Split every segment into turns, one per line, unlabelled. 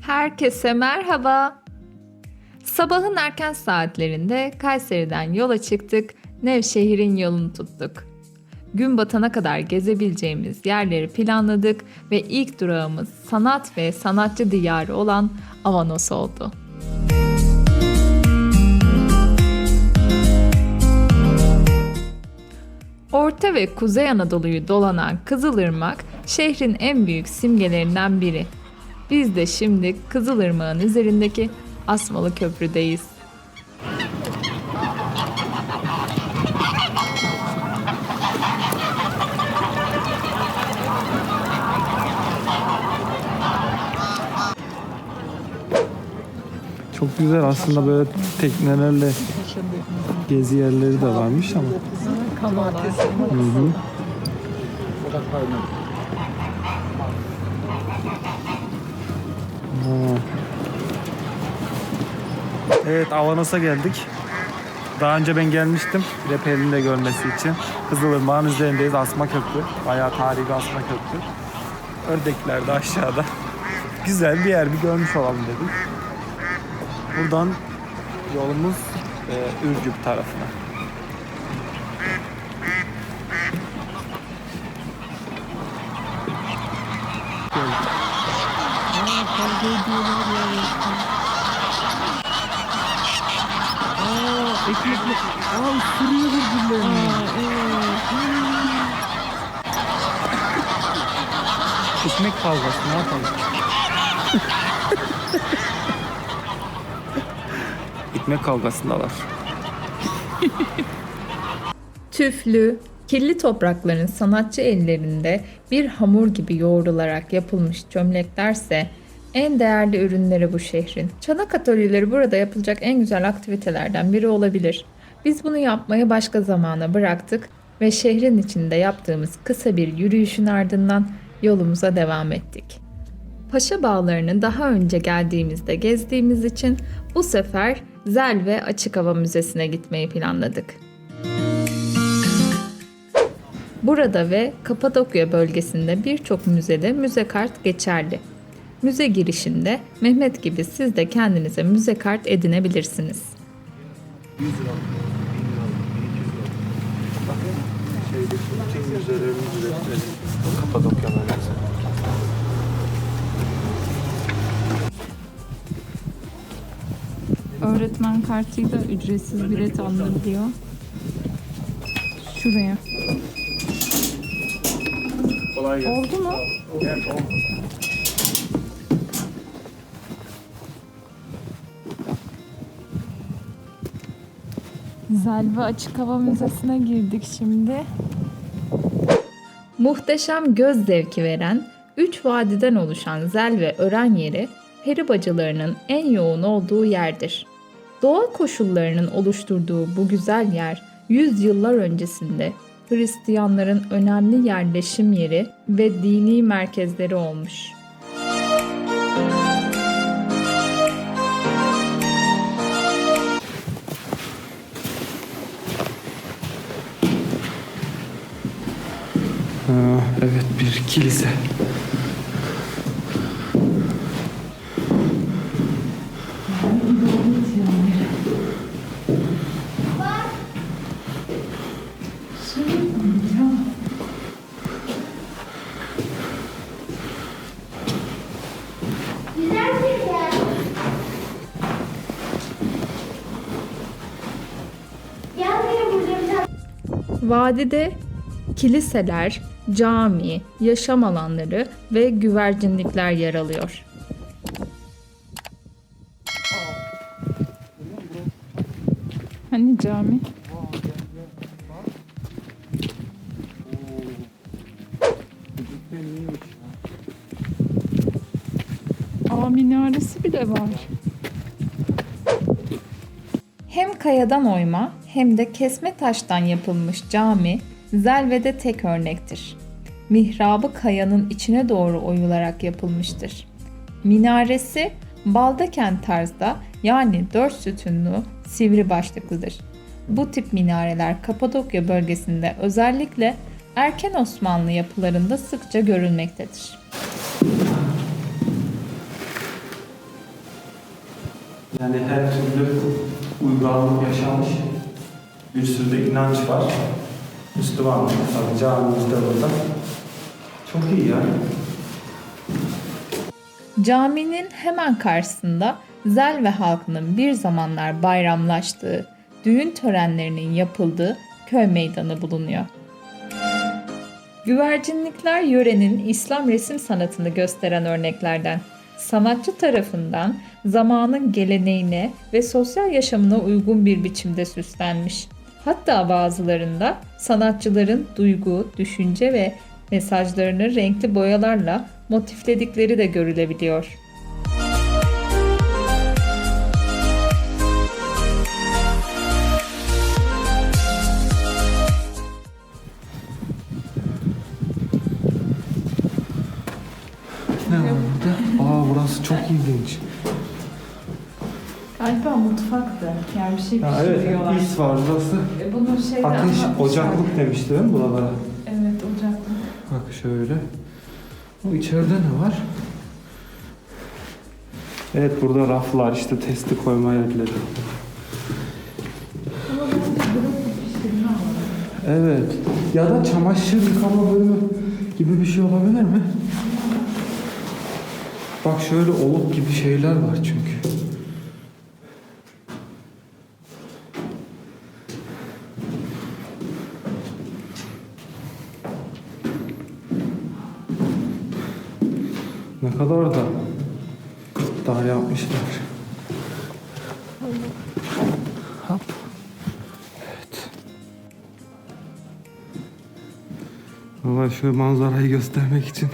Herkese merhaba. Sabahın erken saatlerinde Kayseri'den yola çıktık, Nevşehir'in yolunu tuttuk. Gün batana kadar gezebileceğimiz yerleri planladık ve ilk durağımız sanat ve sanatçı diyarı olan Avanos oldu. Orta ve Kuzey Anadolu'yu dolanan Kızılırmak şehrin en büyük simgelerinden biri. Biz de şimdi Kızılırmak'ın üzerindeki Asmalı Köprü'deyiz.
Çok güzel aslında böyle teknelerle gezi yerleri de varmış ama. Hı hı. Ha. Evet Avanos'a geldik. Daha önce ben gelmiştim. Bir de görmesi için. Kızılırmak'ın üzerindeyiz. Asma Köprü. Bayağı tarihi Asma Köprü. Ördekler de aşağıda. Güzel bir yer bir görmüş olalım dedik. Buradan yolumuz e, Ürgüp tarafına. Ekmekli. Aa ısırıyor birbirlerini. Ekmek kavgası ne yapalım? Ekmek kavgasındalar.
Tüflü, kirli toprakların sanatçı ellerinde bir hamur gibi yoğrularak yapılmış çömleklerse en değerli ürünleri bu şehrin. Çanak atölyeleri burada yapılacak en güzel aktivitelerden biri olabilir. Biz bunu yapmayı başka zamana bıraktık ve şehrin içinde yaptığımız kısa bir yürüyüşün ardından yolumuza devam ettik. Paşa Bağları'nı daha önce geldiğimizde gezdiğimiz için bu sefer Zel ve Açık Hava Müzesi'ne gitmeyi planladık. Burada ve Kapadokya bölgesinde birçok müzede müze kart geçerli. Müze girişinde Mehmet gibi siz de kendinize müze kart edinebilirsiniz.
Kapadokya bölgesi.
Öğretmen kartıyla ücretsiz bilet alınabiliyor. Şuraya.
Kolay gelsin.
Oldu mu? Zelve Açık Hava Müzesi'ne girdik şimdi. Muhteşem göz zevki veren 3 vadiden oluşan zel ve ören yeri peri bacalarının en yoğun olduğu yerdir. Doğa koşullarının oluşturduğu bu güzel yer 100 yıllar öncesinde Hristiyanların önemli yerleşim yeri ve dini merkezleri olmuş.
Bir kilise.
Vadide kiliseler, cami, yaşam alanları ve güvercinlikler yer alıyor. Hani cami? Aa minaresi bile var. Hem kayadan oyma hem de kesme taştan yapılmış cami Zelve'de tek örnektir. Mihrabı kayanın içine doğru oyularak yapılmıştır. Minaresi Baldeken tarzda yani dört sütunlu sivri başlıklıdır. Bu tip minareler Kapadokya bölgesinde özellikle erken Osmanlı yapılarında sıkça görülmektedir.
Yani her türlü uygarlık yaşanmış. Bir sürü de inanç var. Müslümanlık tabii camimiz de burada. Çok iyi yani.
Caminin hemen karşısında Zelve halkının bir zamanlar bayramlaştığı, düğün törenlerinin yapıldığı köy meydanı bulunuyor. Güvercinlikler yörenin İslam resim sanatını gösteren örneklerden. Sanatçı tarafından zamanın geleneğine ve sosyal yaşamına uygun bir biçimde süslenmiş. Hatta bazılarında sanatçıların duygu, düşünce ve mesajlarını renkli boyalarla motifledikleri de görülebiliyor.
Ne var burada? Aa burası çok ilginç.
Galiba mutfaktı. Yani bir şey
Ya evet, is var burası.
Bunu şeyden
Ateş, ocaklık demişti değil mi buralara?
Evet ocaklık.
Bak şöyle. O içeride ne var? Evet burada raflar işte testi koyma yerleri. Evet. Ya da çamaşır yıkama bölümü gibi bir şey olabilir mi? Bak şöyle oluk gibi şeyler var çünkü. Valla şu manzarayı göstermek için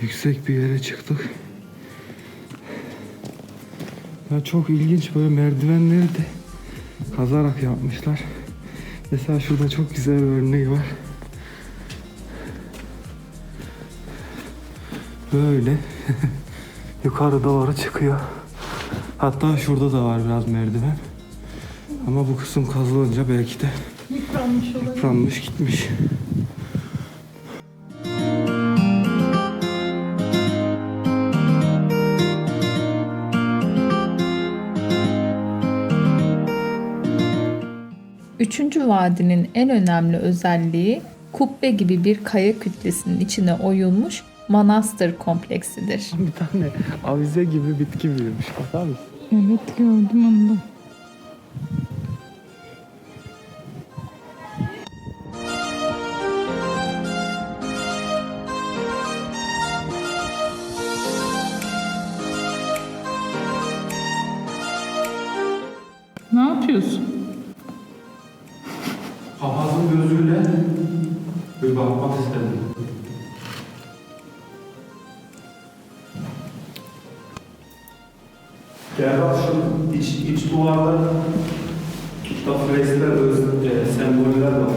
yüksek bir yere çıktık. Ya çok ilginç böyle merdivenleri de kazarak yapmışlar. Mesela şurada çok güzel bir örneği var. Böyle yukarı doğru çıkıyor. Hatta şurada da var biraz merdiven. Ama bu kısım kazılınca belki de
Yıpranmış olabilir.
yıpranmış gitmiş.
Üçüncü vadinin en önemli özelliği kubbe gibi bir kaya kütlesinin içine oyulmuş manastır kompleksidir.
Bir tane avize gibi bitki büyümüş. Bakar mısın?
Evet gördüm onu da.
Gel bak şu iç, iç duvarda da freskler, öz, e, semboller var.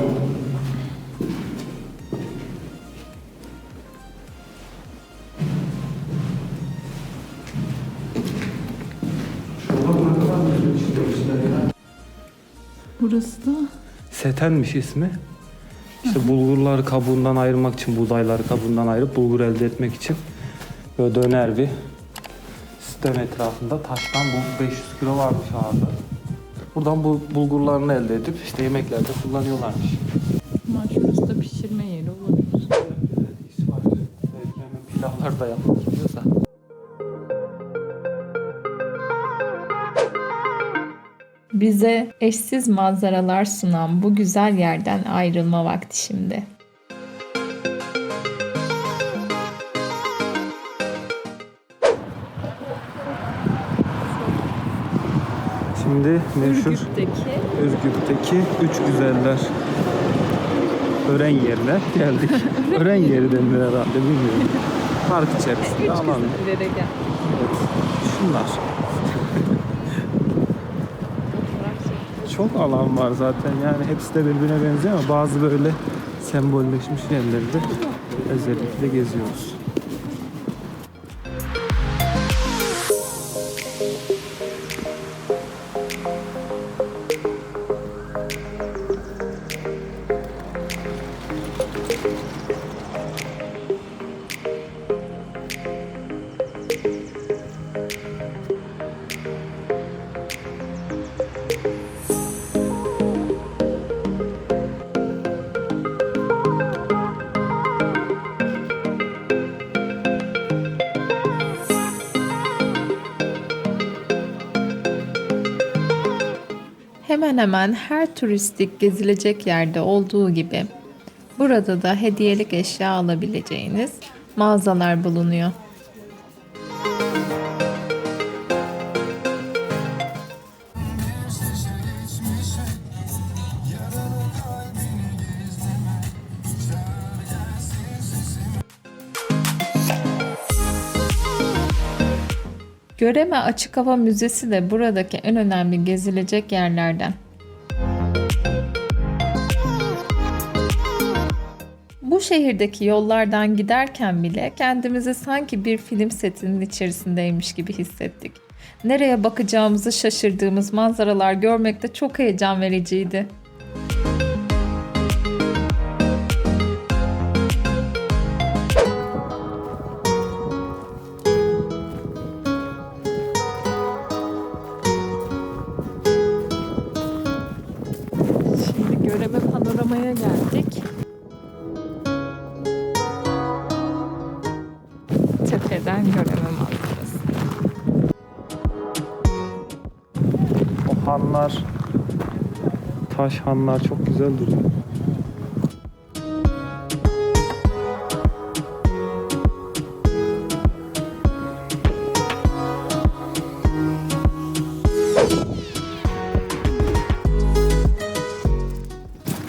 Burası da
Setenmiş ismi. İşte bulgurları kabuğundan ayırmak için, buğdayları kabuğundan ayırıp bulgur elde etmek için böyle döner bir sistem etrafında taştan bu 500 kilo varmış ağırlığı. Buradan bu bulgurlarını elde edip işte yemeklerde kullanıyorlarmış.
ama şurası da pişirme yeri olabilir.
İş var. Belki hemen pilavlar da yapılıyorsa.
Bize eşsiz manzaralar sunan bu güzel yerden ayrılma vakti şimdi.
Şimdi meşhur
Ürgüp'teki
Ürgüp'teki üç güzeller ören yerine geldik. ören yeri denir herhalde bilmiyorum. Park içerisinde alan.
güzellere gel.
Evet. Şunlar. Çok alan var zaten yani hepsi de birbirine benziyor ama bazı böyle sembolleşmiş yerleri de özellikle geziyoruz.
Hemen hemen her turistik gezilecek yerde olduğu gibi burada da hediyelik eşya alabileceğiniz mağazalar bulunuyor. Göreme Açık Hava Müzesi de buradaki en önemli gezilecek yerlerden. Bu şehirdeki yollardan giderken bile kendimizi sanki bir film setinin içerisindeymiş gibi hissettik. Nereye bakacağımızı şaşırdığımız manzaralar görmek de çok heyecan vericiydi. Göreme manzarası.
O hanlar, taş hanlar çok güzel duruyor.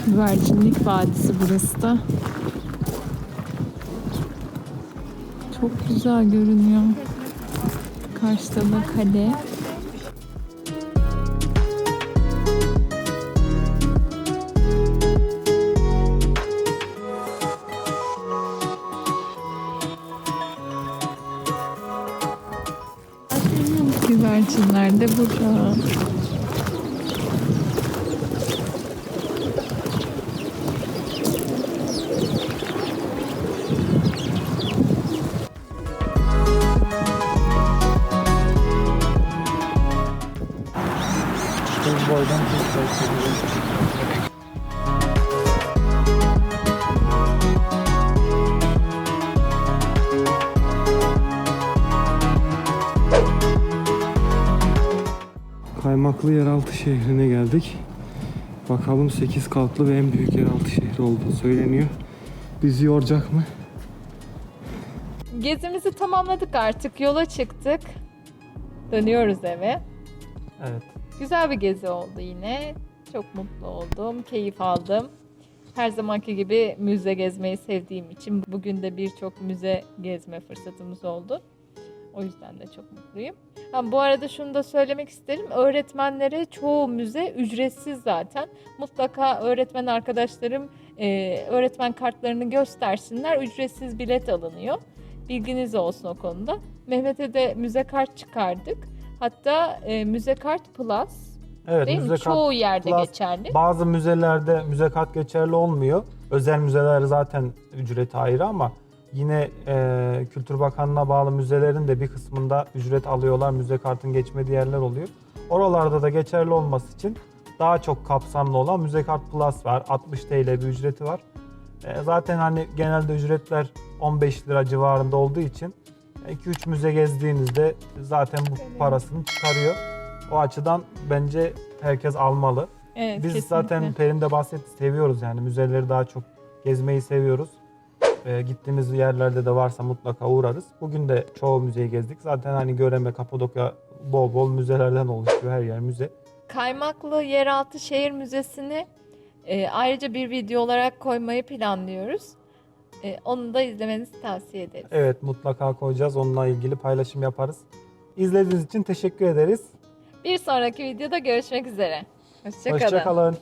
Güvercinlik Vadisi burası da. Çok güzel görünüyor. Karşıda da kale. Güvercinler de burada.
Boydan çok güzel Kaymaklı yeraltı şehrine geldik. Bakalım 8 katlı ve en büyük yeraltı şehri olduğu söyleniyor. Bizi yoracak mı?
Gezimizi tamamladık artık. Yola çıktık. Dönüyoruz eve.
Evet.
Güzel bir gezi oldu yine. Çok mutlu oldum. Keyif aldım. Her zamanki gibi müze gezmeyi sevdiğim için bugün de birçok müze gezme fırsatımız oldu. O yüzden de çok mutluyum. Ha, bu arada şunu da söylemek isterim. Öğretmenlere çoğu müze ücretsiz zaten. Mutlaka öğretmen arkadaşlarım e, öğretmen kartlarını göstersinler. Ücretsiz bilet alınıyor. Bilginiz olsun o konuda. Mehmet'e de müze kart çıkardık. Hatta e, müze kart plus
Evet,
değil mi?
müze kart-
Çoğu yerde
Plus
geçerli.
Bazı müzelerde müze kart geçerli olmuyor. Özel müzeler zaten ücreti ayrı ama yine e, Kültür Bakanlığı'na bağlı müzelerin de bir kısmında ücret alıyorlar. Müze kartın geçmediği yerler oluyor. Oralarda da geçerli olması için daha çok kapsamlı olan Müze Kart Plus var. 60 TL bir ücreti var. E, zaten hani genelde ücretler 15 lira civarında olduğu için 2-3 müze gezdiğinizde zaten bu parasını çıkarıyor. O açıdan bence herkes almalı.
Evet,
Biz
kesinlikle.
zaten Perin de bahsetti seviyoruz yani müzeleri daha çok gezmeyi seviyoruz. Ee, gittiğimiz yerlerde de varsa mutlaka uğrarız. Bugün de çoğu müzeyi gezdik. Zaten hani Göreme, Kapadokya bol bol müzelerden oluşuyor. Her yer müze.
Kaymaklı Yeraltı Şehir Müzesi'ni e, ayrıca bir video olarak koymayı planlıyoruz. E, onu da izlemenizi tavsiye ederiz.
Evet mutlaka koyacağız. Onunla ilgili paylaşım yaparız. İzlediğiniz için teşekkür ederiz.
Bir sonraki videoda görüşmek üzere. Hoşçakalın.
Hoşçakalın.